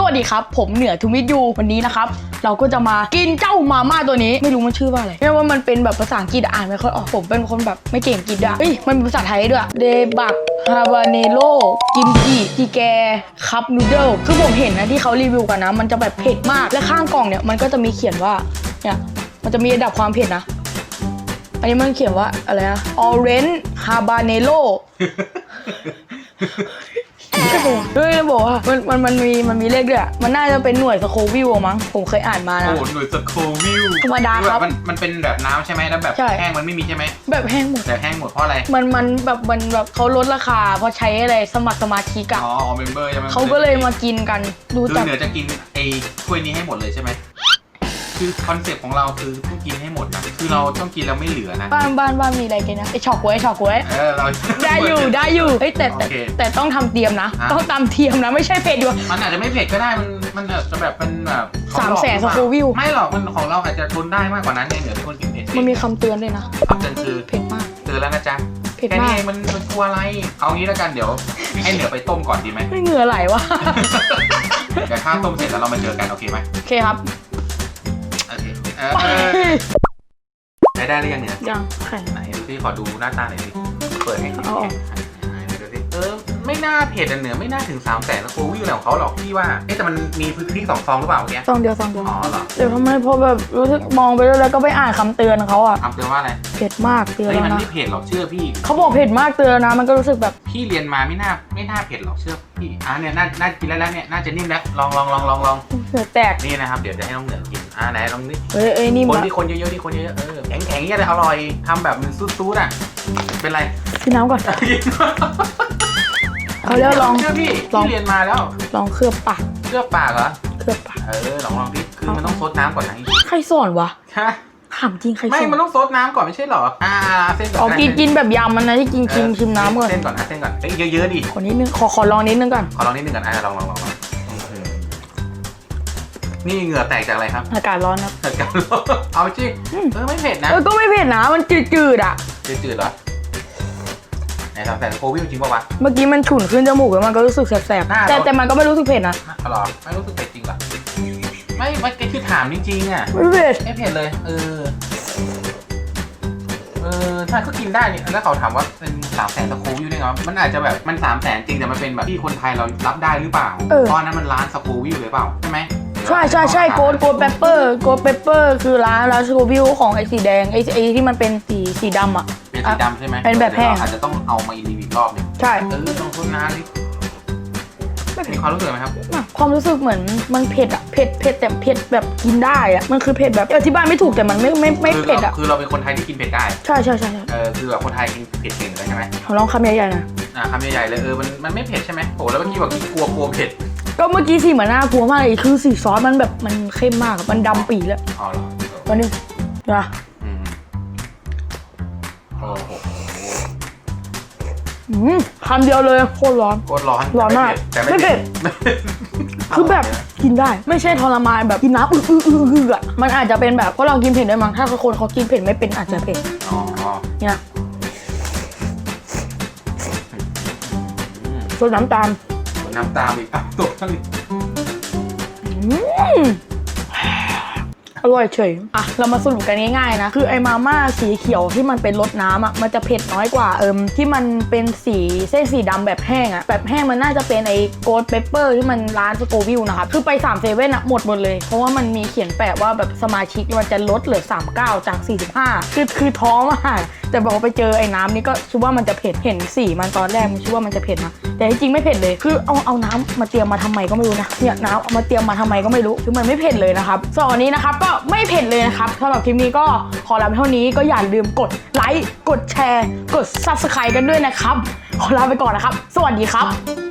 สวัสดีครับ ผมเหนือทูมิทยูวันนี้นะครับ เราก็จะมากินเจ้ามาม่าตัวนี้ไม่รู้มันชื่อว่าอะไรไม่ว่ามันเป็นแบบภาษาอังกฤษอ่านไม่ค่อยออกผมเป็นคนแบบไม่เก่งอังกฤษอะเฮ้ยมันเป็นภาษาไทยด้วยเดบักฮาบาเนโรกิมจิจีแกคัพนูเดิลคือผมเห็นนะที่เขารีวิวกันนะ มันจะแบบเผ็ดมากและข้างกล่องเนี่ยมันก็จะมีเขียนว่าเนี่ยมันจะมีระดับความเผ็ดนะอันนี้มันเขียนว่าอะไรนะ orange habanero เฮ้ยบอกว่า มันมันมันมีมันมีเลขด้วยอะมันน่าจะเป็นหน่วยสโควิลมั้ง ผมเคยอ่านมาโอ้นะ โหหน่วยสโควิลธรรมดาครับ มันมันเป็นแบบน้ำใช่ไหมแล้วแบบใช่ แห้งมันไม่มีใช่ไหมแบบแห้งหมด แต่แห้งหมดเพราะอะไร มันมันแบบมันแบบเขาลดราคาเพราะใช้อะไรสมัครสมาชิกอะอ๋อเมมเบอร์ใช่ไหมเขาก็เลยมากินกันดูคือจาก เหนือจะกินไอ้ถ้วยนี้ให้หมดเลยใช่ไหม คือคอนเซ็ปต์ของเราคือต้องกินให้หมดนะคือเราต้องกินแล้วไม่เหลือนะ บ้านบ้านบ้านมีอะไรกินนะไอช็อกกล้วยช็อกกล้วยเออเรา ได้อยู่ได้อยู่เฮ้ยแต่แต่โอเคแต่ต้องทำเตรียมนะอะต้องตามเทียมนะ ไม่ใช่เผ็ดอยู่ มันอาจจะไม่เผ็ดก็ได้มันมันอาจจะแบบเป็นแบบของสามหลอกแสนหรือเปล่าสโควิลไม่หรอกมันของเราอาจจะทนได้มากกว่านั้นไงเหนือเป็นคนกินเผ็ดมันมีคำเตือนด้วยนะคำเตือนคือเผ็ดมากเตือนแล้วนะจ๊ะเผ็ดแค่มานี้กเองมันมันกลัวอะไร เอางี้แล้วกันเดี๋ยวให้เหนือไปต้มก่อนดีไหม ไม่เหงื่อไหลวะ เดี๋ยวข้าวต้มเสร็จแล้วเรามาเจอกันโอเคไหมโอเคครับ โอเคเออได้ได้หรือยังเนี่ย ยังไข่ไหนดูสิขอดูหน้าตาหน่อยสิเปิดให้เอาออกดูสิเออ ไม่น่าเผ็ดอะเหนือไม่น่าถึง3ามแสนแล้วโควิวอะไรของเขาหรอกพี่ว่า เอ๊ะแต่มันมีพริกสองซองหรือเปล่าเมื่อกี้ซองเดียวซองเดียวอ๋อเหรอเดี๋ยวทำไมพอแบบรู้สึกมองไปแล้วแล้วก็ไปอ่านคำเตือนเขาอะ คำเตือนว่าอะไร เผ็ดมากเตือนเฮ้ยแล้วมันนะ ไม่เผ็ดหรอกเชื่อพี่ เขาบอกเผ็ดมากเตือนแล้วนะ มันก็รู้สึกแบบ พี่เรียนมาไม่น่าไม่น่าเผ็ดหรอกเชื่อพี่อะเนี่ยน่าน่ากินแล้วแล้วเนี่ยน่าจะนิ่มแล้วลองลองลองลองลองเหงื่อแตกนี่นะครับ เดี๋ยวจะให้น้องเหนือกิน อ่าไหนลองนี่เฮ้ยเอ้ยนี่คนมาที่คนเยอะๆที่คนเยอะๆเออแข็งแข็งๆเนี่ยเลยอร่อยทำแบบมันซูดๆอะ เป็นไรพี่น้ำก่อน เอาแล้วลองเชื่อพี่ลอง พี่เรียนมาแล้วลองเคลือบปากเชื่อปากเหรอ เคลือบปากเออลองลองพี่คือมันต้องซดน้ำก่อนนะใครสอนวะฮะถามจริงใครสไม่ อนมันต้องซดน้ำก่อนไม่ใช่เหรอ อ่าเส้นก่อนอ๋อได้กินเส้กินแบบยำมันนะที่กินชิมชิมน้ำก่อนเส้นก่อนนะเส้นก่อนเอ้ยเยอะๆดิ ขอนิดนึงขอขอลองนิดนึงก่อน ขอลองนิดนึงก่อนอ่าลองลองลองลองอืม นี่เหงื่อแตกจากอะไรครับอากาศร้อนครับเกิดการลองเอาจริงอืมเออไม่เผ็ดนะเออก็ไม่เผ็ดนะ มันจืดๆอะจืดๆเหรอไหนทำแต่โควิดจริงป่าวะเมื่อกี้มันฉุนขึ้นจมูกแล้วมันก็รู้สึกแสบหน้าๆแต่เราแต่มันก็ไม่รู้สึกเผ็ดนะอร่อยไม่รู้สึกเผ็ดจริงเหรอไม่ไม่คือถามจริงๆอะไม่เผ็ดไม่เผ็ดเลยเออเออถ้าก็กินได้เนี่ยแล้วเขาถามว่าเป็นสามแสนสโควิวได้ไงวะมันอาจจะแบบมันสามแสนจริงแต่มันเป็นแบบที่คนไทยเรารับได้หรือเปล่าเพราะอันนั้นมันร้านสโควิวเลยเปล่าใช่ไหม ใช่ใช่ใช่โกดโกดเปเปอร์โกดเปเปอร์คือร้านร้านสกูบิวของไอ้สีแดงไอ้ไอ้ที่มันเป็นสีสีดำอะ เป็นสีดำใช่ไหมเป็นแบบแห้ง ดี๋ยวเราอาจจะต้องเอามาอีรีวิวรอบหนึงใช่ เออลองทนนานดิมีความรู้สึกไหมครับ ความรู้สึกเหมือนมันเผ็ดอะเผ็ดเผ็ดแต่เผ็ดแบบกินได้อะมันคือเผ็ดแบบอธิบายไม่ถูกแต่มันไม่ไม่ไม่เผ็ดอะคือเราเป็นคนไทยที่กินเผ็ดได้ ใช่ใช่ใช่ใช่เออคือแบบคนไทยกินเผ็ดเก่งเลยใช่ไหมขอลองคำใหญ่ๆนะอ่าคำใหญ่ๆเลยเออมันมันไม่เผ็ดใช่ไหมโอ้แล้วเมื่อกี้บอกกลัวกลัวเผ็ด ก็เมื่อกี้สีเหมือนน่ากลัวมากเลยคือสีซอสมันแบบมันเข้มมากอะมันดำปีเลยอ๋อเหรอวันนึงนะอืมโอ้โหอืมคำเดียวเลยโคตรร้อน โคตรร้อนร้อนมากแต่ไม่ไม่เผ็เผ็ดดคือแบบกินได้ ไม่ใช่ทรมานแบบกินน้ำอื้ออื้ออื้ออื้ออะมันอาจจะเป็นแบบเพราะเรากินเผ็ดด้วยมั้งถ้าคนเขากินเผ็ดไม่เป็นอาจจะเผ็ดอ๋อเนี่ยอืมส่วนน้ำตาล น้ำตาลอีกอะตัวทั้งนี้ อืม ร่อยเฉย อะ เรามาสรุปกันง่ายๆนะ คือไอ้มาม่าสีเขียวที่มันเป็นรสน้ำอะ มันจะเผ็ดน้อยกว่าเอิมที่มันเป็นสีเส้นสีดำแบบแห้งอะ แบบแห้งมันน่าจะเป็นไอ้โกดเปเปอร์ที่มันร้านสโกวิลนะครับ คือไป3ามเซเว่นอะหมดหมดเลย เพราะว่ามันมีเขียนแปะว่าแบบสมาชิกมันจะลดเหลือ 39 จาก 45 คือคือท้อมากแต่บอกว่าไปเจอไอ้น้ำนี่ก็คิดว่ามันจะเผ็ด เห็นสีมันตอนแรกมันคิดว่ามันจะเผ็ดนะ แต่ที่จริงไม่เผ็ดเลย คือเอาเอาน้ำมาเตรียมมาทำไมก็ไม่รู้นะ เนี่ยน้ำเอามาเตรียมมาทำไมก็ไม่รู้ คือมันไม่เผ็ดเลยนะครับส่วนนี้นะครับก็ไม่เผ็ดเลยนะครับสำหรับคลิปนี้ก็ขอลาไปเท่านี้ก็อย่าลืมกดไลค์กดแชร์ กด subscribe กันด้วยนะครับ ขอลาไปก่อนนะครับ สวัสดีครับ